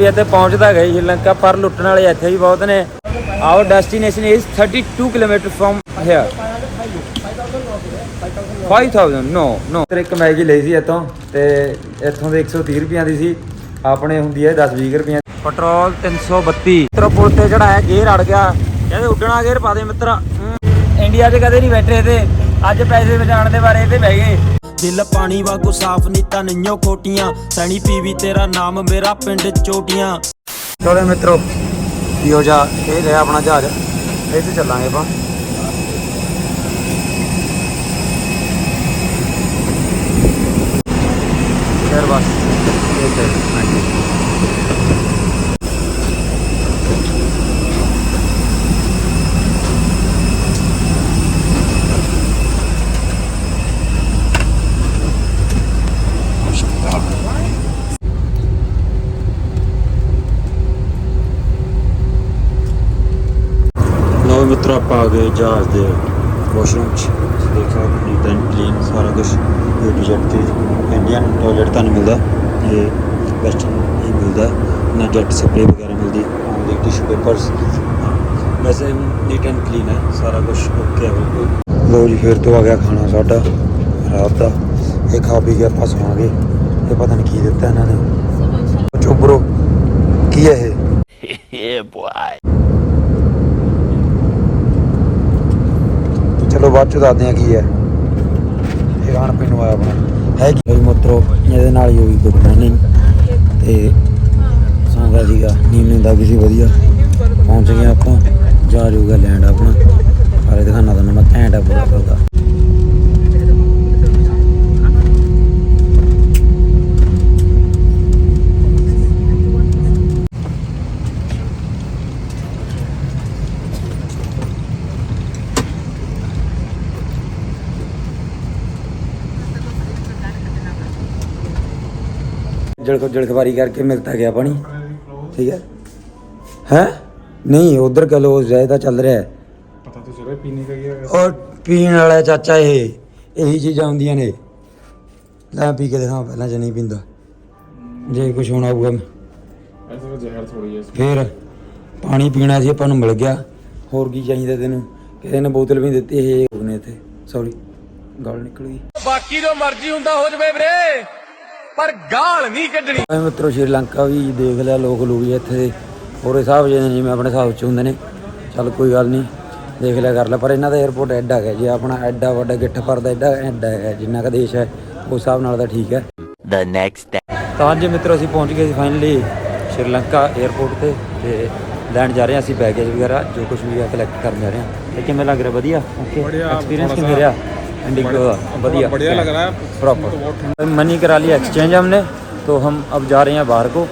ਇਹ ਇੱਥੇ ਪਹੁੰਚਦਾ ਗਈ ਸ਼੍ਰੀਲੰਕਾ, ਪਰ ਲੁੱਟਣ ਵਾਲੇ ਇੱਥੇ ਵੀ ਬਹੁਤ ਨੇ। Our destination is 32 kilometre from here 5000 no no ਤੇ ਇੱਕ ਮੈਗੀ ਲਈ ਸੀ ਇੱਥੋਂ, ਤੇ ਇੱਥੋਂ ਦੇ 130 ਰੁਪਈਆਂ ਦੀ ਸੀ। ਆਪਣੇ ਹੁੰਦੀ ਹੈ 10 20 ਰੁਪਈਆਂ। ਪੈਟਰੋਲ 332 ਮਿੱਤਰ, ਪੁਲ ਤੇ ਚੜਾਇਆ ਗੇਅਰ ਅੜ ਗਿਆ। ਕਹਿੰਦੇ ਉੱਡਣਾ, ਗੇਅਰ ਪਾ ਦੇ ਮਿੱਤਰ। ਇੰਡੀਆ 'ਚ ਕਦੇ ਨਹੀਂ ਬੈਠੇ ਤੇ ਅੱਜ ਪੈਸੇ ਬਚਾਉਣ ਦੇ ਬਾਰੇ ਤੇ ਬਹਿ ਗਏ। ਦਿਲ ਪਾਣੀ ਵਾਂਗੂ ਸਾਫ਼ ਨੀਤਾਂ ਨਈਓ ਖੋਟੀਆਂ। ਸੈਣੀ ਪੀਵੀ ਤੇਰਾ ਨਾਮ, ਮੇਰਾ ਪਿੰਡ ਚੋਟੀਆਂ। ਚਲੋ ਮਿੱਤਰੋ ਇਹੋ ਜਾ? ਇਹ ਰਿਹਾ ਆਪਣਾ ਜਹਾਜ਼। ਇਹ 'ਚ ਚੱਲਾਂਗੇ ਆਪਾਂ। ਫਿਰ ਬਸ, ਇਹ ਤੇ। ਹਾਂਜੀ ਨਵੇਂ ਮਿੱਤਰ ਆਪਾਂ ਆ ਗਏ ਜਹਾਜ਼ ਦੇ ਵਾਸ਼ਰੂਮ ਚ ਤੁਸੀਂ ਦੇਖ ਸਕਦੇ ਹੋ ਨੀਟ ਐਂਡ ਕਲੀਨ ਸਾਰਾ ਕੁਝ ਏ ਟੂ ਜ਼ੈਡ ਤੇ ਇੰਡੀਅਨ ਟਾਇਲਟ ਤੁਹਾਨੂੰ ਮਿਲਦਾ। ਇਹ ਵੈਸਟਰਨ ਹੀ ਮਿਲਦਾ। ਨਾ ਜੈਟ ਸਪਰੇ ਵਗੈਰਾ ਮਿਲਦੀ। ਉਹਦੇ ਟਿਸ਼ੂ ਪੇਪਰਸ ਵੈਸੇ ਨੀਟ ਐਂਡ ਕਲੀਨ ਹੈ। ਸਾਰਾ ਕੁਝ ਓਕੇ ਹੈ ਬਿਲਕੁਲ। ਲੋ ਜੀ ਫਿਰ ਤੋਂ ਆ ਗਿਆ ਖਾਣਾ ਸਾਡਾ। ਰਾਤ ਦਾ। ਇਹ ਖਾ ਪੀ ਕੇ ਆਪਾਂ ਸੌਂਗੇ ਇਹ ਪਤਾ ਨਹੀਂ ਕੀ ਦਿੱਤਾ ਇਹਨਾਂ ਨੇ। ਚੁੱਪ ਬ్రో ਕੀ ਹੈ ਇਹ? ਚਲੋ ਬਾਅਦ ਚ ਦੱਸਦੇ ਆ ਕੀ ਹੈ। ਇਹ ਖਾਣ ਪੀਣ ਨੂੰ ਆਇਆ ਆਪਣਾ। ਹੈ ਕੀ? ਬਈ ਮਿੱਤਰੋ, ਇਹਦੇ ਨਾਲ ਹੀ ਹੋਈ ਗੁੱਡ ਮਾਰਨਿੰਗ ਤੇ ਸੌਂਦਾ ਸੀਗਾ, ਨੀਂਦ ਨੀਂਦ ਆ ਗਈ ਸੀ, ਵਧੀਆ। ਪਹੁੰਚ ਗਏ ਆਪਾਂ। ਜਾ ਜੂਗਾ ਲੈਂਡ ਆਪਣਾ। ਸਾਰੇ ਦਿਖਾਣਾ ਤੁਹਾਨੂੰ ਮੈਂ, ਘੈਂਟ ਆ ਪੂਰਾ ਪੂਰਾ ਜਲਖ ਜਲਖਵਾਰੀ ਕਰਕੇ ਮਿਲਤਾ ਗਿਆ ਪਾਣੀ। ਠੀਕ ਹੈ। ਹੈ? ਨਹੀਂ ਉਧਰ ਗਲੋਸ ਜਾਇਦਾ ਚੱਲ ਰਿਹਾ ਹੈ। ਪਤਾ ਤਾਂ ਚਲੋ ਪੀਣੇ ਕਾ ਗਿਆ ਔਰ ਪੀਣ ਵਾਲਾ ਚਾਚਾ ਇਹ ਇਹੀ ਚੀਜ਼ਾਂ ਹੁੰਦੀਆਂ ਨੇ। ਲੈ ਪੀ ਕੇ ਦਿਖਾਵਾਂ ਪਹਿਲਾਂ ਜੇ ਨਹੀਂ ਪੀਂਦਾ। ਜੇ ਕੁਝ ਹੋਣਾ ਹੋਊਗਾ ਐਸਾ ਜ਼ਹਿਰ ਫੇਰ ਪਾਣੀ ਪੀਣਾ ਸੀ ਆਪਾਂ ਨੂੰ ਮਿਲ ਗਿਆ। ਹੋਰ ਕੀ ਚਾਹੀਦਾ ਤੈਨੂੰ? ਕਿਸੇ ਨੇ ਬੋਤਲ ਵੀ ਦਿੱਤੀ ਇਹ ਉਹਨੇ ਇੱਥੇ। ਸੌਰੀ ਗੱਲ ਨਿਕਲ ਗਈ। ਬਾਕੀ ਜੋ ਮਰਜ਼ੀ ਹੁੰਦਾ ਹੋ ਜਵੇ ਵੀਰੇ। ਪਰ ਗਾਲ ਨਹੀਂ ਕੱਢਣੀ। ਐ ਮਿੱਤਰੋ ਸ਼੍ਰੀਲੰਕਾ ਵੀ ਦੇਖ ਲਿਆ ਲੋਕ ਲੋਕ ਜੀ ਇੱਥੇ। ਹੋਰੇ ਸਾਹਿਬ ਜੀ ਨੇ ਜਿਵੇਂ ਆਪਣੇ ਹਿਸਾਬ ਚ ਹੁੰਦੇ ਨੇ। ਚੱਲ ਕੋਈ ਗੱਲ ਨਹੀਂ ਦੇਖ ਲਿਆ ਕਰ ਲੈ। ਪਰ ਇਹਨਾਂ ਦਾ 에어ਪੋਰਟ ਐਡਾ ਹੈ ਜੀ ਆਪਣਾ ਐਡਾ ਵੱਡਾ ਗਿੱਠ ਪਰਦਾ ਐਡਾ ਐਡਾ ਹੈ ਜਿੰਨਾ ਕ ਦੇਸ਼ ਹੈ ਉਸ ਹਿਸਾਬ ਨਾਲ ਤਾਂ ਠੀਕ ਹੈ। ਦ ਨੈਕਸਟ ਤਾਂ ਜੀ ਮਿੱਤਰੋ ਅਸੀਂ ਪਹੁੰਚ ਗਏ ਸੀ ਫਾਈਨਲੀ ਸ਼੍ਰੀਲੰਕਾ 에어ਪੋਰਟ ਤੇ ਤੇ ਲੈਣ ਜਾ ਰਹੇ ਹਾਂ ਅਸੀਂ ਪੈਕੇਜ ਵਗੈਰਾ ਜੋ ਕੁਝ ਵੀ ਹੈ ਕਲੈਕਟ ਕਰਨ ਜਾ ਰਹੇ ਹਾਂ। ਕਿਵੇਂ ਲੱਗ ਰਿਹਾ? ਵਧੀਆ? ਓਕੇ ਐਕਸਪੀਰੀਅੰਸ ਕਿਵੇਂ ਰਿਹਾ? इंडिगो का बढ़िया बढ़िया लग रहा है प्रॉपर मनी करा लिया एक्सचेंज हमने तो हम अब जा रहे हैं बाहर को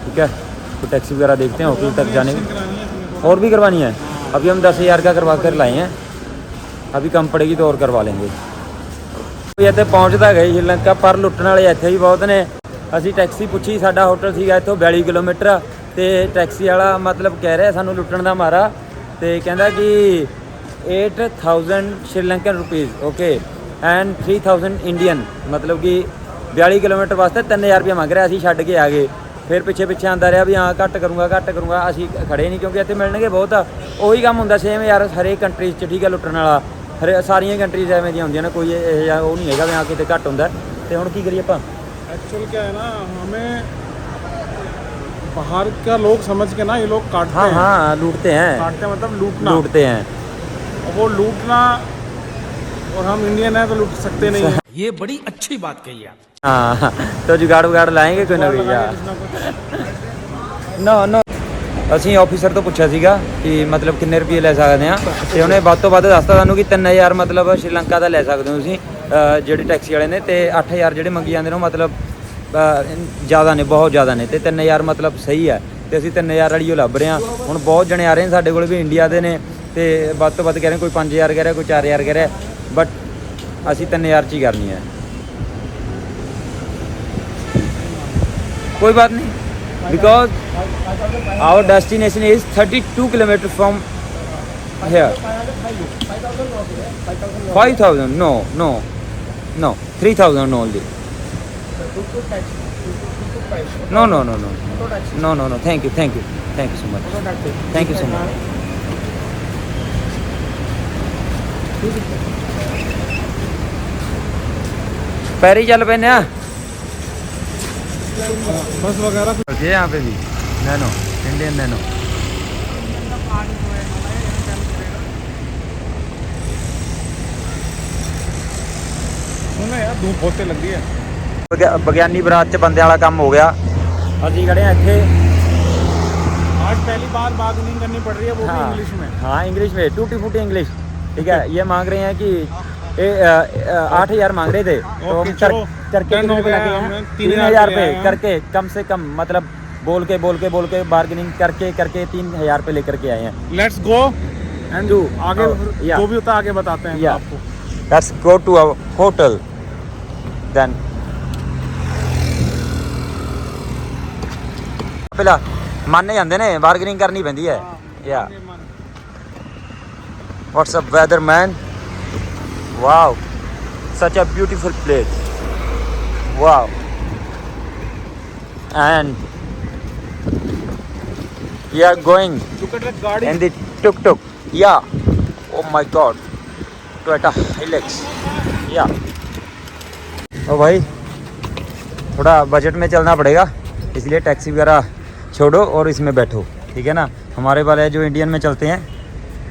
ठीक है तो टैक्सी वगैरह देखते हैं होटल तक जाने की और भी करवानी है अभी हम दस हज़ार का करवा कर लाए हैं अभी कम पड़ेगी तो और करवा लेंगे ਵੀ ਇੱਥੇ ਪਹੁੰਚਦਾ ਗਈ ਸ਼੍ਰੀਲੰਕਾ ਪਰ ਲੁੱਟਣ ਵਾਲੇ ਇੱਥੇ ਵੀ ਬਹੁਤ ਨੇ ਅਸੀਂ ਟੈਕਸੀ ਪੁੱਛੀ ਸਾਡਾ ਹੋਟਲ ਸੀਗਾ ਇੱਥੋਂ 42 ਕਿਲੋਮੀਟਰ ਤੇ ਟੈਕਸੀ ਵਾਲਾ ਮਤਲਬ ਕਹਿ ਰਿਹਾ ਸਾਨੂੰ ਲੁੱਟਣ ਦਾ ਮਾਰਾ ਤੇ ਕਹਿੰਦਾ ਕਿ 8000 Sri Lankan rupees okay and 3000 Indian ਮਤਲਬ ਕਿ 42 ਕਿਲੋਮੀਟਰ ਵਾਸਤੇ 3000 ਰੁਪਏ ਮੰਗ ਰਿਹਾ ਅਸੀਂ ਛੱਡ ਕੇ ਆ ਗਏ ਫਿਰ ਪਿੱਛੇ ਪਿੱਛੇ ਆਂਦਾ ਰਿਹਾ ਵੀ ਹਾਂ ਘੱਟ ਕਰੂੰਗਾ ਘੱਟ ਕਰੂੰਗਾ ਅਸੀਂ ਖੜੇ ਨਹੀਂ ਕਿਉਂਕਿ ਇੱਥੇ ਮਿਲਣਗੇ ਬਹੁਤ ਆ ਉਹੀ ਕੰਮ ਹੁੰਦਾ ਸੇਮ ਯਾਰ ਹਰੇਕ ਕੰਟਰੀ 'ਚ ਠੀਕ ਹੈ ਲੁੱਟਣ ਵਾਲਾ ਹਰੇ ਸਾਰੀਆਂ ਕੰਟਰੀਜ਼ ਐਵੇਂ ਦੀਆਂ ਹੁੰਦੀਆਂ ਨੇ ਕੋਈ ਇਹ ਜਿਹਾ ਉਹ ਨਹੀਂ ਹੈਗਾ ਵੀ ਹਾਂ ਕਿਤੇ ਘੱਟ ਹੁੰਦਾ ਤੇ ਹੁਣ ਕੀ ਕਰੀਏ ਆਪਾਂ एक्चुअल क्या है ना हमें बाहर का लोग समझ के ना ये लोग काटते हाँ हैं हाँ लूटते हैं काटते हैं मतलब लूटना लूटते हैं और वो लूटना और हम इंडियन हैं तो लूट सकते नहीं हैं ये बड़ी अच्छी बात कही आप हाँ तो जुगाड़ वुगाड़ लाएंगे कोई ना कोई यार ਨਾ ਨਾ ਅਸੀਂ ਆਫੀਸਰ ਤੋਂ ਪੁੱਛਿਆ ਸੀਗਾ ਕਿ ਮਤਲਬ ਕਿੰਨੇ ਰੁਪਏ ਲੈ ਸਕਦੇ ਆ ਤੇ ਉਹਨੇ ਵੱਧ ਤੋਂ ਵੱਧ ਦੱਸਤਾ ਸਾਨੂੰ ਕਿ 3000 ਮਤਲਬ ਸ਼੍ਰੀਲੰਕਾ ਦਾ ਲੈ ਸਕਦੇ ਹੋ ਤੁਸੀਂ ਅਹ ਜਿਹੜੇ ਟੈਕਸੀ ਵਾਲੇ ਨੇ ਤੇ 8000 ਜਿਹੜੇ ਮੰਗੀ ਜਾਂਦੇ ਨੇ ਉਹ ਮਤਲਬ ਅਹ, ਜ਼ਿਆਦਾ ਨੇ ਬਹੁਤ ਜ਼ਿਆਦਾ ਨੇ ਤੇ 3000 ਮਤਲਬ ਸਹੀ ਹੈ ਤੇ ਅਸੀਂ 3000 ਵਾਲੀ ਉਹ ਲੱਭ ਰਹੇ ਹਾਂ ਹੁਣ ਬਹੁਤ ਜਣੇ ਆ ਰਹੇ ਨੇ ਸਾਡੇ ਕੋਲ ਵੀ ਇੰਡੀਆ ਦੇ ਨੇ ਤੇ ਵੱਧ ਤੋਂ ਵੱਧ ਕਹਿ ਰਿਹਾ ਕੋਈ 5000 ਕਹਿ ਰਿਹਾ ਕੋਈ 4000 ਕਹਿ ਰਿਹਾ ਬਟ ਅਸੀਂ 3000 ਚ ਹੀ ਕਰਨੀ ਹੈ ਕੋਈ ਬਾਤ ਨਹੀਂ because our destination is 32 kilometre from here 5000 no no no 3000 only no no no no no no no thank you thank you thank you so much thank you so much पैरी चल पे ना बस वगैरह ये यहाँ पे भी नैनो इंडियन नैनो सुनो यार धूप बहुत तेज लग रही है ਵਿਗਿਆਨੀ ਬਰਾਤ ਚ ਬੰਦੇ ਵਾਲਾ ਕੰਮ ਹੋ ਗਿਆ ਅਸੀਂ ਖੜੇ ਆ ਇੱਥੇ आज पहली बार बार्गेनिंग करनी पड़ रही है वो भी हाँ इंग्लिश में हाँ इंग्लिश में टूटी फूटी इंग्लिश ठीक है ये मांग रहे हैं कि ये आठ हजार मांग रहे थे तो ओके, हम कर, चलो, करके done कितने हो पे गया, लगे हैं हमने तीन तीन हजार हजार पे पे आए करके कम से कम मतलब बोल के बोल के बोल के बार्गेनिंग करके करके तीन हजार पे लेकर के आए हैं लेट्स गो एंड Do. आगे Oh, yeah. जो भी होता है आगे बताते हैं Yeah. आपको Let's go to our hotel. Then. ਪਹਿਲਾਂ ਮੰਨ ਜਾਂਦੇ ਨੇ ਬਾਰਗੇਨਿੰਗ ਕਰਨੀ ਪੈਂਦੀ ਹੈ ਯਾ what's up weather man wow such a beautiful place wow and we are going look at that garden and the tuk tuk yeah oh my god toyota hilux yeah ओ भाई थोड़ा बजट में चलना पड़ेगा इसलिए टैक्सी वगैरह छोड़ो और इसमें बैठो ठीक है ना हमारे वाले जो इंडियन में चलते हैं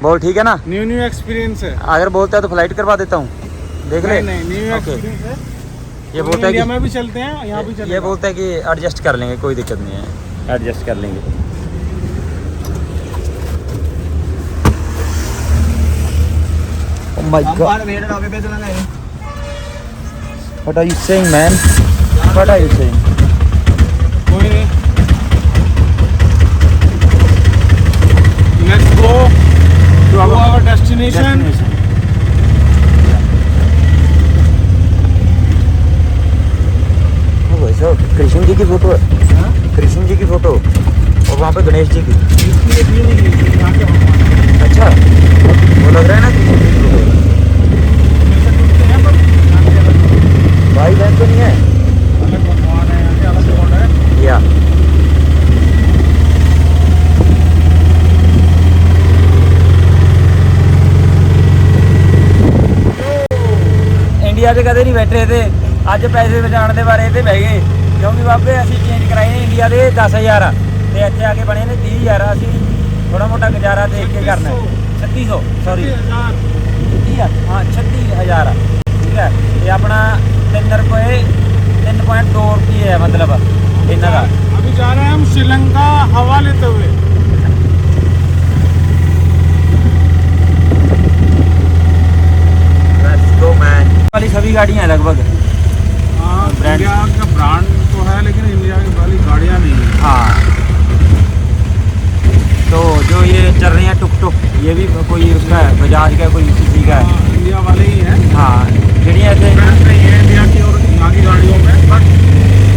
बोल ठीक है ना? न्यू न्यू एक्सपीरियंस है। अगर बोलता है तो फ़्लाइट करवा देता हूँ। देख ले। नहीं नहीं न्यू एक्सपीरियंस है। ये बोलता है कि में भी चलते हैं यहाँ भी चलते ये बोलता है कि एडजस्ट कर लेंगे कोई दिक्कत नहीं है। एडजस्ट कर लेंगे। Oh my god. What are you saying, man? What are you saying? कोई नहीं लेट्स गो डेस्टिनेशन वो भाई साहब कृष्ण जी की फ़ोटो है। कृष्ण जी की फ़ोटो और वहाँ पे गणेश जी की। अच्छा वो लग रहा है ना कृष्ण जी की फ़ोटो भाई बहन तो नहीं है। या। ਇੰਡੀਆ 'ਚ ਕਦੇ ਨਹੀਂ ਬੈਠੇ ਤੇ ਅੱਜ ਪੈਸੇ ਬਚਾਉਣ ਦੇ ਬਾਰੇ ਤੇ ਬਹਿ ਗਏ ਕਿਉਂਕਿ ਬਾਬੇ ਅਸੀਂ ਚੇਂਜ ਕਰਾਏ ਨੇ ਇੰਡੀਆ ਦੇ 10000 ਆ ਤੇ ਇੱਥੇ ਆ ਕੇ ਬਣੇ ਨੇ 30000 ਆ। ਅਸੀਂ ਥੋੜਾ ਮੋਟਾ ਗੁਜ਼ਾਰਾ ਦੇਖ ਕੇ ਕਰਨਾ ਹੈ 3600 ਸੌਰੀ 30000 ਹਾਂ 36000 ਆ ਠੀਕ ਹੈ ਇਹ ਆਪਣਾ 3 ਰੁਪਏ 3.2 ਰੁਪਏ ਹੈ ਮਤਲਬ ਇਹਨਾਂ ਦਾ अभी जा रहे हैं हम श्रीलंका हवा लेते हुए वाली सभी गाड़ियाँ हैं लगभग। ब्रांड का ब्रांड तो है लेकिन इंडिया की वाली गाड़ियाँ नहीं हाँ। तो जो ये चल रही हैं टुक टुक ये भी कोई उसका है बजाज का कोई किसी का है। इंडिया वाले ही हैं। हाँ इंडिया की और यहाँ की गाड़ियों में बट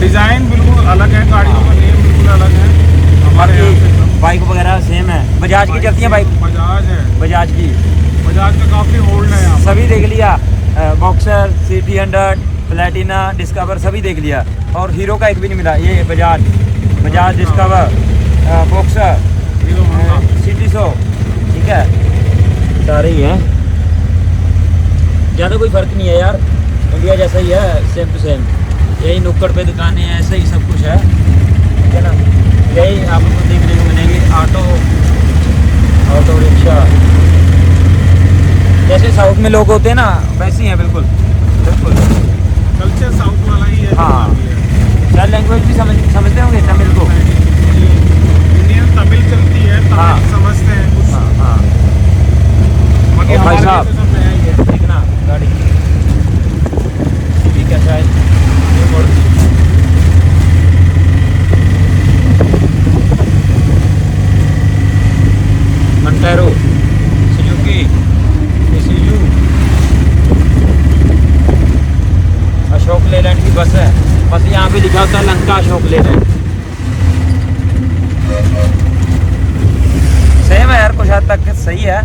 डिज़ाइन बिल्कुल अलग है गाड़ियों का नेम बिल्कुल अलग है हमारे बाइक वगैरह सेम है बजाज की चलती है बाइक बजाज है बजाज की बजाज का काफ़ी होल्ड है सभी देख लिया Boxer C T hundred Platina Discover सभी देख लिया। और हीरो का एक भी नहीं मिला, ये Bajaj Bajaj Discover Boxer city so ठीक है? सारे ही हैं। ज़्यादा कोई फ़र्क नहीं है यार। इंडिया जैसा ही है सेम टू सेम यही नुक्कड़ पे दुकानें हैं, ऐसा ही सब कुछ है। ठीक है ना? यही आपको देखने को मिलेंगे ऑटो ऑटो रिक्शा जैसे साउथ में लोग होते हैं ना वैसे ही हैं बिल्कुल बिल्कुल कल्चर साउथ वाला ही है हाँ। क्या लैंग्वेज भी समझ समझते होंगे तमिल को इंडियन तमिल चलती है तमिल हाँ। समझते हैं कुछ हाँ हाँ भाई साहब। ਸਹੀ ਹੈ।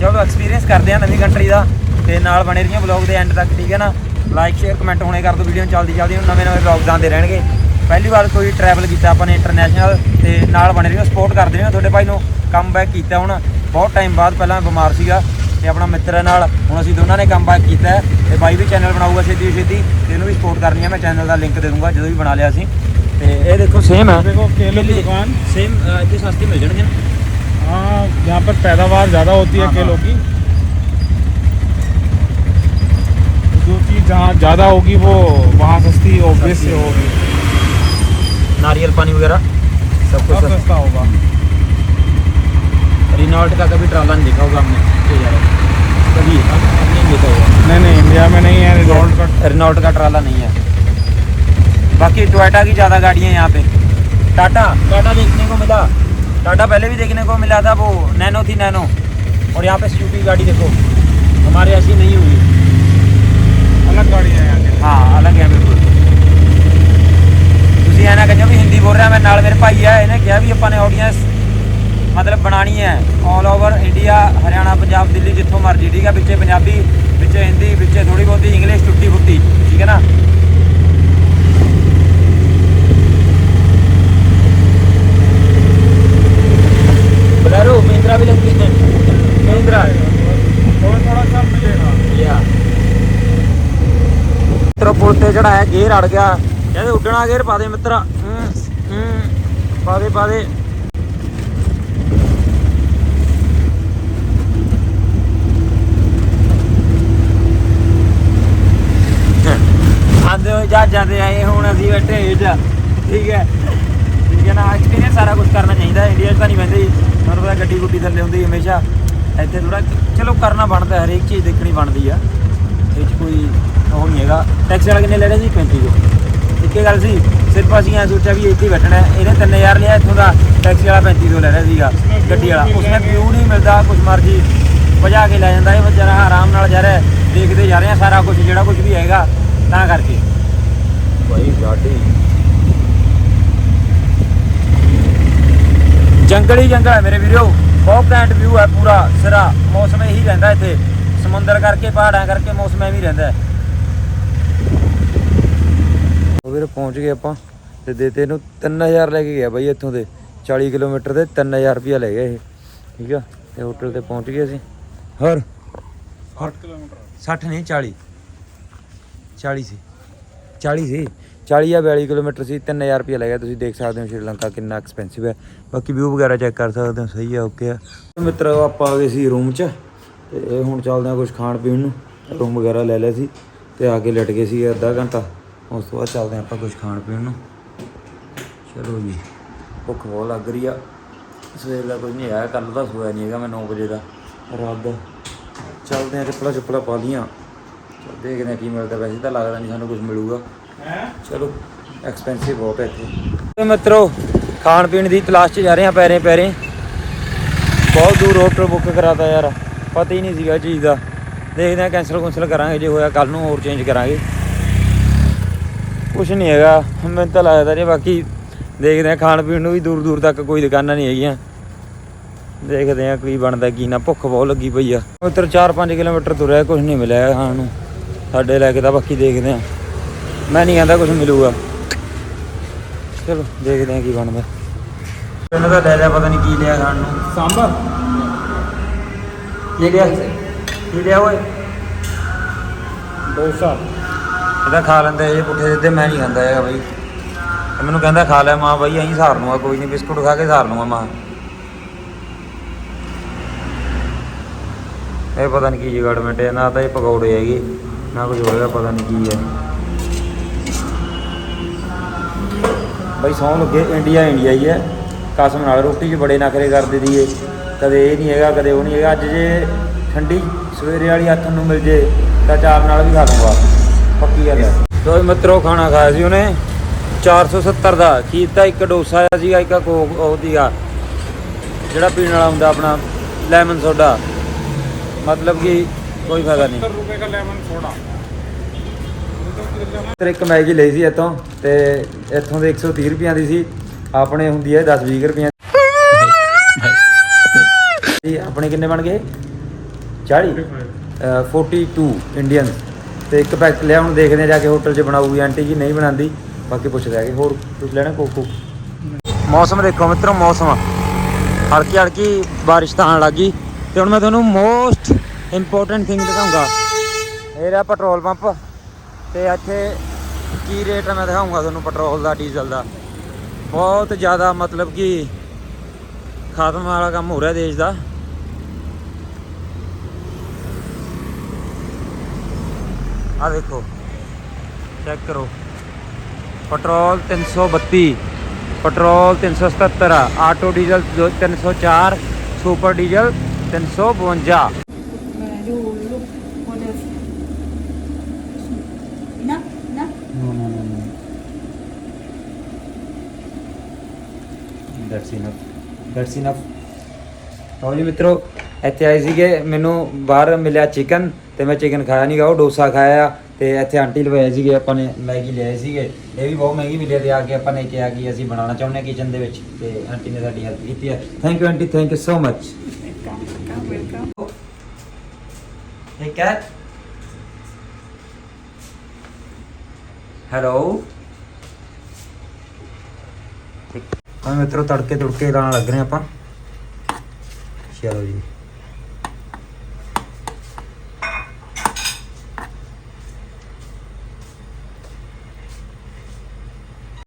ਚਲੋ ਐਕਸਪੀਰੀਅੰਸ ਕਰਦੇ ਆ ਨਵੀਂ ਕੰਟਰੀ ਦਾ ਤੇ ਨਾਲ ਬਣੇ ਰਹੀਆਂ ਬਲੌਗ ਦੇ ਐਂਡ ਤੱਕ ਠੀਕ ਹੈ ਨਾ? ਲਾਈਕ ਸ਼ੇਅਰ ਕਮੈਂਟ ਹੋਣੇ ਕਰ ਦਿਓ ਵੀਡੀਓ ਨੂੰ ਜਲਦੀ ਜਲਦੀ ਨਵੇਂ ਨਵੇਂ ਬਲੌਗਸ ਆਉਂਦੇ ਰਹਿਣਗੇ। ਪਹਿਲੀ ਵਾਰ ਕੋਈ ਟਰੈਵਲ ਕੀਤਾ ਆਪਾਂ ਨੇ ਇੰਟਰਨੈਸ਼ਨਲ ਤੇ ਨਾਲ ਬਣੇ ਰਹੀਓ ਸਪੋਰਟ ਕਰਦੇ ਰਹੋ ਤੁਹਾਡੇ ਭਾਈ ਨੂੰ। ਕਮ ਬੈਕ ਕੀਤਾ ਹੁਣ ਬਹੁਤ ਟਾਈਮ ਬਾਅਦ ਪਹਿਲਾਂ ਬਿਮਾਰ ਸੀਗਾ ਤੇ ਆਪਣਾ ਮਿੱਤਰਾਂ ਨਾਲ ਹੁਣ ਅਸੀਂ ਦੋਨਾਂ ਨੇ ਕਮ ਬੈਕ ਕੀਤਾ ਤੇ ਬਾਈ ਵੀ ਚੈਨਲ ਬਣਾਊਗਾ ਛੇਤੀ ਛੇਤੀ ਤੇ ਇਹਨੂੰ ਵੀ ਸਪੋਰਟ ਕਰਨੀ ਹੈ ਮੈਂ ਚੈਨਲ ਦਾ ਲਿੰਕ ਦੇ ਦੂੰਗਾ ਜਦੋਂ ਵੀ ਬਣਾ ਲਿਆ ਅਸੀਂ। ਤੇ ਇਹ ਦੇਖੋ ਸੇਮ ਹੈ। ਦੇਖੋ ਕੇਲੇ ਦੀ ਦੁਕਾਨ। ਸੇਮ ਇੱਥੇ ਸਸਤੀ ਮਿਲ ਜਾਣਗੇ हाँ यहाँ पर पैदावार ज़्यादा होती है हाँ, केलों की। जो चीज़ जहाँ ज़्यादा होगी वो वहाँ सस्ती ऑब्वियस से होगी। नारियल पानी वगैरह सब कुछ सब सस्ता। होगा। रिनॉल्ट का कभी ट्राला नहीं देखा होगा हमने कभी नहीं देखा होगा। नहीं नहीं इंडिया में नहीं है रिजॉल्ट का। रिनॉल्ट का ट्राला नहीं है। बाकी टोयोटा की ज़्यादा गाड़ियाँ यहाँ पे। टाटा टाटा देखने को मिला। टाटा पहले भी देखने को मिला था वो नैनो थी नैनो और यहाँ पे स्कूटी गाड़ी देखो हमारे ऐसी नहीं हुई अलग गाड़ी है यहाँ की हाँ अलग है बिल्कुल ਤੁਸੀਂ ਐਨਾ ਕਹਿੰਦੇ ਵੀ ਹਿੰਦੀ ਬੋਲ ਰਿਹਾ ਮੈਂ ਨਾਲ ਮੇਰੇ ਭਾਈ ਆ ਇਹਨੇ ਕਿਹਾ ਵੀ ਆਪਾਂ ਨੇ ਆਡੀਅנס ਮਤਲਬ ਬਣਾਣੀ ਹੈ। All over India Haryana Punjab Delhi ਜਿੱਥੋਂ ਮਰਜ਼ੀ ਠੀਕ ਹੈ? ਵਿੱਚੇ ਪੰਜਾਬੀ ਵਿੱਚੇ ਹਿੰਦੀ ਵਿੱਚੇ ਥੋੜੀ ਬਹੁਤੀ ਇੰਗਲਿਸ਼ ਟੁੱਟੀ ਫੁੱਟੀ ਠੀਕ ਹੈ ਨਾ? ਬਲੈਰੋ ਮਹਿੰਦਰਾ ਵੀ ਲੱਗਦੀ ਹੈ ਮਹਿੰਦਰਾ थोड़ा थोड़ा सा मिलेगा ਯਾ ਮਿੱਤਰ ਪੁਲ ਤੇ ਚੜਾਇਆ ਗੇਰ ਅੜ ਗਿਆ ਕਹਿੰਦੇ ਉੱਡਣਾ ਗੇਰ ਪਾ ਦੇ ਮਿੱਤਰਾ ਹੂੰ, ਹੂੰ, ਪਾ ਦੇ ਪਾ ਦੇ ਆਂਦੇ ਹੋਏ ਜਹਾਜ਼ਾਂ ਤੇ ਆਏ ਹੁਣ ਅਸੀਂ ਬੈਠੇ ਇਹ ਚ ਠੀਕ ਹੈ ਠੀਕ ਹੈ ਨਾ ਐਕਸਪੀਰੀਅੰਸ ਸਾਰਾ ਕੁਝ ਕਰਨਾ ਚਾਹੀਦਾ ਇੰਡੀਆ 'ਚ ਤਾਂ ਨਹੀਂ ਵੈਸੇ ਤੁਹਾਨੂੰ ਪਤਾ ਗੱਡੀ ਗੁੱਡੀ ਥੱਲੇ ਹੁੰਦੀ ਹਮੇਸ਼ਾ। ਇੱਥੇ ਥੋੜਾ ਚਲੋ ਕਰਨਾ ਬਣਦਾ, ਹਰੇਕ ਚੀਜ਼ ਦੇਖਣੀ ਬਣਦੀ ਆ। ਇਹ 'ਚ ਕੋਈ ਉਹ ਨਹੀਂ ਹੈਗਾ। ਟੈਕਸੀ ਵਾਲਾ ਕਿੰਨੇ ਲੈ ਰਿਹਾ ਸੀ 35 ਤੋਂ ਇੱਕੇ ਗੱਲ ਸੀ, ਸਿਰਫ ਅਸੀਂ ਐ ਸੋਚਿਆ ਵੀ ਇੱਥੇ ਬੈਠਣਾ ਹੈ। ਇਹਨੇ 3000 ਲਿਆ, ਇੱਥੋਂ ਦਾ ਟੈਕਸੀ ਵਾਲਾ 35 ਤੋਂ ਲੈ ਰਿਹਾ ਸੀਗਾ, ਗੱਡੀ ਵਾਲਾ। ਉਸਨੇ ਵਿਊ ਨਹੀਂ ਮਿਲਦਾ ਕੁਝ ਮਰਜ਼ੀ ਵਜਾ ਕੇ ਲੈ ਜਾਂਦਾ ਇਹ ਵਿਚਾਰਾ ਆਰਾਮ ਨਾਲ ਜਾ ਰਿਹਾ ਦੇਖਦੇ ਜਾ ਰਹੇ ਆ ਸਾਰਾ ਕੁਝ ਜਿਹੜਾ ਕੁਝ ਵੀ ਹੈਗਾ, ਤਾਂ ਕਰਕੇ। ਭਾਈ ਗਾਡੀ ਜੰਗਲ ਹੀ ਜੰਗਲ ਹੈ ਮੇਰੇ ਵੀਰੋ। ਬਹੁਤ ਘੈਂਟ ਵਿਊ ਹੈ ਪੂਰਾ ਸਿਰਾ। ਮੌਸਮ ਇਹੀ ਰਹਿੰਦਾ ਇੱਥੇ। ਸਮੁੰਦਰ ਕਰਕੇ ਪਹਾੜਾਂ ਕਰਕੇ ਮੌਸਮ ਐਵੇਂ ਹੀ ਰਹਿੰਦਾ ਉਹ ਵੀਰ ਪਹੁੰਚ ਗਏ ਆਪਾਂ ਤੇ ਦੇਤੇ ਇਹਨੂੰ 3000 ਲੈ ਕੇ ਗਿਆ ਬਾਈ ਇੱਥੋਂ ਦੇ। 40 ਕਿਲੋਮੀਟਰ ਦੇ 3000 ਰੁਪਿਆ ਲੈ ਗਿਆ ਇਹ। ਠੀਕ ਆ? ਤੇ ਹੋਟਲ ਤੇ ਪਹੁੰਚ ਗਏ ਅਸੀਂ। ਹੋਰ? 60 ਕਿਲੋਮੀਟਰ। 60 ਨਹੀਂ 40 40 ਸੀ। 40 ਸੀ? 40 ਜਾਂ 42 ਕਿਲੋਮੀਟਰ ਸੀ 3000 ਰੁਪਏ ਲੱਗਿਆ ਤੁਸੀਂ ਦੇਖ ਸਕਦੇ ਹੋ ਸ਼੍ਰੀਲੰਕਾ ਕਿੰਨਾ ਐਕਸਪੈਂਸਿਵ ਹੈ। ਬਾਕੀ ਵਿਊ ਵਗੈਰਾ ਚੈੱਕ ਕਰ ਸਕਦੇ ਹੋ, ਸਹੀ ਆ ਓਕੇ ਆ ਮਿੱਤਰੋ, ਆਪਾਂ ਆ ਗਏ ਸੀ ਰੂਮ 'ਚ, ਤੇ ਇਹ ਹੁਣ ਚੱਲਦੇ ਆ ਕੁਝ ਖਾਣ ਪੀਣ ਨੂੰ। ਰੂਮ ਵਗੈਰਾ ਲੈ ਲਿਆ ਸੀ, ਤੇ ਆ ਕੇ ਲਟ ਗਏ ਸੀ ਅੱਧਾ ਘੰਟਾ। ਉਸ ਤੋਂ ਬਾਅਦ ਚੱਲਦੇ ਆ ਆਪਾਂ ਕੁਝ ਖਾਣ ਪੀਣ ਨੂੰ। ਚਲੋ ਜੀ, ਭੁੱਖ ਬਹੁਤ ਲੱਗ ਰਹੀ ਆ। ਸਵੇਰ ਦਾ ਕੁਝ ਨਹੀਂ ਆਇਆ ਕੱਲ ਦਾ ਸੋਇਆ ਨਹੀਂ ਹੈਗਾ ਮੈਂ 9 ਵਜੇ ਦਾ। ਰਾਤ ਦਾ ਚੱਲਦੇ ਆ ਚੱਪਲਾ ਚੱਪਲਾ ਪਾ ਲੀਆਂ ਦੇਖਦੇ ਆ ਕੀ ਮਿਲਦਾ, ਵੈਸੇ ਤਾਂ ਲੱਗਦਾ ਨਹੀਂ ਸਾਨੂੰ ਕੁਝ ਮਿਲੂਗਾ। ਚਲੋ ਐਕਸਪੈਂਸਿਵ ਬਹੁਤ ਹੈ ਇੱਥੇ। ਮਿੱਤਰੋ, ਖਾਣ ਪੀਣ ਦੀ ਤਲਾਸ਼ 'ਚ ਜਾ ਰਹੇ ਆ ਪੈਰੇ ਪੈਰੇ। ਬਹੁਤ ਦੂਰ ਹੋਟਲ ਬੁੱਕ ਕਰਾਤਾ ਯਾਰ, ਪਤਾ ਹੀ ਨਹੀਂ ਸੀਗਾ ਇਹ ਚੀਜ਼ ਦਾ। ਦੇਖਦੇ ਆ ਕੈਂਸਲ ਕੁੰਸਲ ਕਰਾਂਗੇ, ਜੇ ਹੋਇਆ ਕੱਲ ਨੂੰ ਹੋਰ ਚੇਂਜ ਕਰਾਂਗੇ। ਕੁਝ ਨਹੀਂ ਹੈਗਾ, ਮੈਨੂੰ ਤਾਂ ਲੱਗਦਾ ਨਹੀਂ, ਬਾਕੀ ਦੇਖਦੇ ਆ ਖਾਣ ਪੀਣ ਨੂੰ ਵੀ ਦੂਰ ਦੂਰ ਤੱਕ ਕੋਈ ਦੁਕਾਨਾਂ ਨਹੀਂ ਹੈਗੀਆਂ। ਦੇਖਦੇ ਆ ਕੀ ਬਣਦਾ, ਕੀ ਨਾ, ਭੁੱਖ ਬਹੁਤ ਲੱਗੀ ਪਈ ਆ। ਉੱਤਰ 4-5 ਕਿਲੋਮੀਟਰ ਤੁਰਿਆ ਕੁਝ ਨਹੀਂ ਮਿਲਿਆ ਖਾਣ ਨੂੰ। ਸਾਡੇ ਲੈ ਕੇ ਤਾਂ ਬਾਕੀ ਦੇਖਦੇ ਆ ਮੈਂ ਨਹੀਂ ਕਹਿੰਦਾ ਕੁਝ ਮਿਲੂਗਾ। ਚਲੋ ਦੇਖਦੇ ਹਾਂ ਕੀ ਬਣਦਾ। ਇਹਨਾਂ ਦਾ ਲੈ ਲਿਆ ਪਤਾ ਨਹੀਂ ਕੀ ਲਿਆ ਖਾਣ ਨੂੰ। ਸਾਂਬਰ? ਕੀ ਲਿਆ? ਕੀ ਲਿਆ ਓਏ? ਡੋਸਾ। ਇਹਦਾ ਖਾ ਲੈਂਦੇ ਇਹ ਪੁੱਠੇ ਦਿੱਤੇ ਮੈਂ ਨਹੀਂ ਖਾਂਦਾ ਹੈਗਾ ਬਾਈ। ਮੈਨੂੰ ਕਹਿੰਦਾ ਖਾ ਲੈ ਮਾਂ ਬਾਈ ਐਂ ਸਾਰ ਲੂੰਗਾ ਕੋਈ ਨਹੀਂ ਬਿਸਕੁਟ ਖਾ ਕੇ ਸਾਰ ਲੂੰਗਾ ਮਾਂ। ਇਹ ਪਤਾ ਨਹੀਂ ਕੀ ਜਗੜ ਮਿਟੇ ਨਾ ਤਾਂ ਇਹ ਪਕੌੜੇ ਹੈਗੇ ਨਾ ਕੁਝ ਹੋਏਗਾ ਪਤਾ ਨਹੀਂ ਕੀ ਹੈ। ਬਈ ਸੌਣ ਲੱਗੇ ਇੰਡੀਆ ਇੰਡੀਆ ਹੀ ਹੈ। ਕਸਮ ਨਾਲ ਰੋਟੀ 'ਚ ਬੜੇ ਨਖਰੇ ਕਰਦੇ ਦੀਏ ਕਦੇ ਇਹ ਨਹੀਂ ਹੈਗਾ, ਕਦੇ ਉਹ ਨਹੀਂ ਹੈਗਾ। ਅੱਜ ਜੇ ਠੰਡੀ ਸਵੇਰੇ ਵਾਲੀ ਹੱਥ ਨੂੰ ਮਿਲ ਜੇ, ਤਾਂ ਚਾਰ ਨਾਲ ਵੀ ਖਾ ਲੂੰਗਾ ਪੱਕੀ ਗੱਲ ਹੈ। ਤੋ ਮਿੱਤਰੋ, ਖਾਣਾ ਖਾਇਆ ਸੀ ਉਹਨੇ। 470 ਦਾ। ਕੀਤਾ ਇੱਕ ਡੋਸਾ ਆਇਆ ਸੀਗਾ, ਇੱਕ ਕੋਕ ਉਹਦੀ ਆ ਜਿਹੜਾ ਪੀਣ ਵਾਲਾ ਹੁੰਦਾ ਆਪਣਾ, ਲੈਮਨ ਸੋਡਾ। ਮਤਲਬ ਕਿ ਕੋਈ ਫਾਇਦਾ ਨਹੀਂ। 70 ਰੁਪਏ ਦਾ ਲੈਮਨ ਸੋਡਾ। ਤੇ ਇੱਕ ਮੈਗੀ ਲਈ ਸੀ ਇੱਥੋਂ ਤੇ ਇੱਥੋਂ ਦੇ 130 ਰੁਪਈਆ ਦੀ ਸੀ। ਆਪਣੇ ਹੁੰਦੀ ਹੈ 10 20 ਰੁਪਈਆਂ ਦੀ। ਆਪਣੇ ਕਿੰਨੇ ਬਣ ਗਏ? 40 ਅ, 42 ਇੰਡੀਅਨ ਤੇ ਇੱਕ ਪੈਕਟ ਲਿਆ ਹੁਣ ਦੇਖਦੇ ਆ ਜਾ ਕੇ ਹੋਟਲ 'ਚ ਬਣਾਊਗੀ। ਆਂਟੀ ਜੀ ਨਹੀਂ ਬਣਾਉਂਦੀ ਬਾਕੀ ਪੁੱਛਦੇ ਆਗੇ ਹੋਰ ਕੁਝ ਲੈਣਾ ਕੋਕੋ ਮੌਸਮ ਦੇਖੋ ਮਿੱਤਰੋ ਮੌਸਮ। ਹਲਕੀ ਹਲਕੀ ਬਾਰਿਸ਼ ਤਾਂ ਆਉਣ ਲੱਗੀ ਤੇ ਹੁਣ ਮੈਂ ਤੁਹਾਨੂੰ ਮੋਸਟ ਇੰਪੋਰਟੈਂਟ ਥਿੰਗ ਦਿਖਾਉਂਗਾ ਇਹ ਰਿਹਾ ਪੈਟਰੋਲ ਪੰਪ ਤੇ ਇੱਥੇ ਕੀ ਰੇਟ ਹੈ ਮੈਂ ਦਿਖਾਉਂਗਾ ਤੁਹਾਨੂੰ ਪੈਟਰੋਲ ਦਾ, ਡੀਜ਼ਲ ਦਾ। ਬਹੁਤ ਜ਼ਿਆਦਾ ਮਤਲਬ ਕਿ ਖਤਮ ਵਾਲਾ ਕੰਮ ਹੋ ਰਿਹਾ ਦੇਸ਼ ਦਾ। ਆ ਦੇਖੋ ਚੈੱਕ ਕਰੋ। ਪੈਟਰੋਲ 332 ਪੈਟਰੋਲ 377 ਆ ਆਟੋ ਡੀਜ਼ਲ ਦੋ- 304 super diesel 352 Baru look for the enough enough No, no, no, no. That's enough. That's enough. ਲਓ ਜੀ ਮਿੱਤਰੋ ਇੱਥੇ ਆਏ ਸੀਗੇ ਮੈਨੂੰ ਬਾਹਰ ਮਿਲਿਆ ਚਿਕਨ ਤੇ ਮੈਂ ਚਿਕਨ ਖਾਇਆ ਨਹੀਂਗਾ ਉਹ ਡੋਸਾ ਖਾਇਆ ਤੇ ਇੱਥੇ ਆਂਟੀ ਲਵਾਏ ਸੀਗੇ ਆਪਾਂ ਨੇ ਮੈਗੀ ਲਿਆਏ ਸੀਗੇ ਇਹ ਵੀ ਬਹੁਤ ਮਹਿੰਗੀ ਮਿਲੀ ਹੈ ਤੇ ਆ ਕੇ ਆਪਾਂ ਨੇ ਕਿਹਾ ਕਿ ਅਸੀਂ ਬਣਾਉਣਾ ਚਾਹੁੰਦੇ ਹਾਂ ਕਿਚਨ ਦੇ ਵਿੱਚ ਤੇ ਆਂਟੀ ਨੇ ਸਾਡੀ ਹੈਲਪ ਕੀਤੀ ਹੈ thank you aunty thank you so much Hey cat. Hello ਹਾਂ, ਮਿੱਤਰੋ, ਤੜਕੇ ਤੁੜਕੇ ਲਾਣ ਲੱਗ ਰਹੇ ਆਪਾਂ। ਚਲੋ ਜੀ।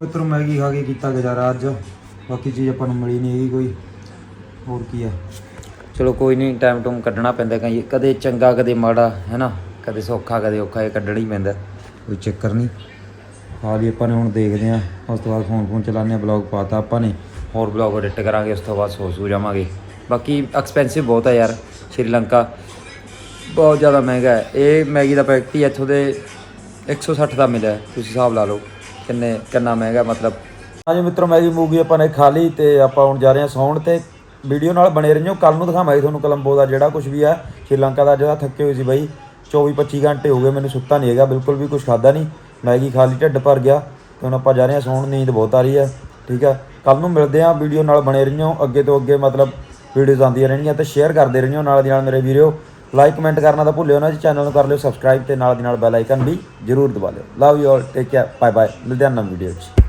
ਮਿੱਤਰੋ, ਮੈਗੀ ਖਾ ਕੇ ਕੀਤਾ ਗੁਜ਼ਾਰਾ ਅੱਜ। ਬਾਕੀ ਚੀਜ਼ ਆਪਾਂ ਨੂੰ ਮਿਲੀ ਨਹੀਂ ਹੈਗੀ ਕੋਈ। ਹੋਰ ਕੀ ਹੈ ਚਲੋ, ਕੋਈ ਨਹੀਂ ਟਾਈਮ ਟੂਮ ਕੱਢਣਾ ਪੈਂਦਾ ਕਈ। ਕਦੇ ਚੰਗਾ, ਕਦੇ ਮਾੜਾ, ਹੈ ਨਾ? ਕਦੇ ਸੌਖਾ, ਕਦੇ ਔਖਾ, ਇਹ ਕੱਢਣਾ ਹੀ ਪੈਂਦਾ ਕੋਈ ਚੱਕਰ ਨਹੀਂ ਹਾਲ ਆਪਾਂ ਨੇ ਹੁਣ ਦੇਖਦੇ ਆਂ ਉਸ ਤੋਂ ਬਾਅਦ ਫੋਨ ਫੋਨ ਚਲਾਉਂਦੇ ਆਂ ਬਲੌਗ ਪਾਤਾ ਆਪਾਂ ਨੇ। ਹੋਰ ਬਲੌਗ ਐਡਿਟ ਕਰਾਂਗੇ, ਉਸ ਤੋਂ ਬਾਅਦ ਸੋ ਸੂ ਜਾਵਾਂਗੇ। ਬਾਕੀ ਐਕਸਪੈਂਸਿਵ ਬਹੁਤ ਹੈ ਯਾਰ, ਸ਼੍ਰੀਲੰਕਾ। ਬਹੁਤ ਜ਼ਿਆਦਾ ਮਹਿੰਗਾ ਹੈ। ਇਹ ਮੈਗੀ ਦਾ ਪੈਕਟ ਹੀ ਇੱਥੋਂ ਦੇ 160 ਦਾ ਮਿਲਿਆ। ਤੁਸੀਂ ਹਿਸਾਬ ਲਾ ਲਓ, ਕਿੰਨੇ, ਕਿੰਨਾ ਮਹਿੰਗਾ ਮਤਲਬ। ਹਾਂਜੀ ਮਿੱਤਰੋ, ਮੈਗੀ ਮੂਗੀ ਆਪਾਂ ਨੇ ਖਾ ਲਈ ਤੇ ਆਪਾਂ ਹੁਣ ਜਾ ਰਹੇ ਹਾਂ ਸੌਣ ਤੇ। ਵੀਡੀਓ ਨਾਲ ਬਣੇ ਰਹਿਓ। ਕੱਲ ਨੂੰ ਦਿਖਾਵਾਂਗੇ ਤੁਹਾਨੂੰ ਕਲੰਬੋ ਦਾ ਜਿਹੜਾ ਕੁਝ ਵੀ ਆ। ਸ਼੍ਰੀਲੰਕਾ ਦਾ ਜਿਹੜਾ ਥੱਕੇ ਹੋਏ ਸੀ ਬਾਈ 24 25 ਘੰਟੇ ਹੋ ਗਏ, ਮੈਨੂੰ ਸੁੱਤਾ ਨਹੀਂ ਹੈਗਾ, ਬਿਲਕੁਲ ਵੀ ਕੁਝ ਖਾਦਾ ਨਹੀਂ। ਮੈਗੀ ਖਾ ਲਈ, ਢਿੱਡ ਭਰ ਗਿਆ ਤੇ ਹੁਣ ਆਪਾਂ ਜਾ ਰਹੇ ਹਾਂ, ਸੌਣ, ਨੀਂਦ ਬਹੁਤ ਆ ਰਹੀ ਹੈ, ਠੀਕ ਹੈ। ਕੱਲ ਨੂੰ ਮਿਲਦੇ ਹਾਂ, ਵੀਡੀਓ ਨਾਲ ਬਣੇ ਰਹਿਓ, ਅੱਗੇ ਤੋਂ ਅੱਗੇ ਮਤਲਬ ਵੀਡੀਓਜ਼ ਆਉਂਦੀਆਂ ਰਹਿਣਗੀਆਂ ਤੇ ਸ਼ੇਅਰ ਕਰਦੇ ਰਹਿਓ ਨਾਲ ਦੀ ਨਾਲ ਮੇਰੇ ਵੀਡੀਓ ਲਾਈਕ ਕਮੈਂਟ ਕਰਨਾ ਤਾਂ ਭੁੱਲਿਓ ਨਾ ਜੀ ਚੈਨਲ ਨੂੰ ਕਰ ਲਿਓ ਸਬਸਕ੍ਰਾਈਬ ਤੇ ਨਾਲ ਦੀ ਨਾਲ ਬੈਲ ਆਈਕਨ ਵੀ ਜਰੂਰ ਦਬਾ ਲਿਓ। Love you all take care bye bye ਮਿਲਦੇ ਹਾਂ ਨਵੀਂ ਵੀਡੀਓ 'ਚ।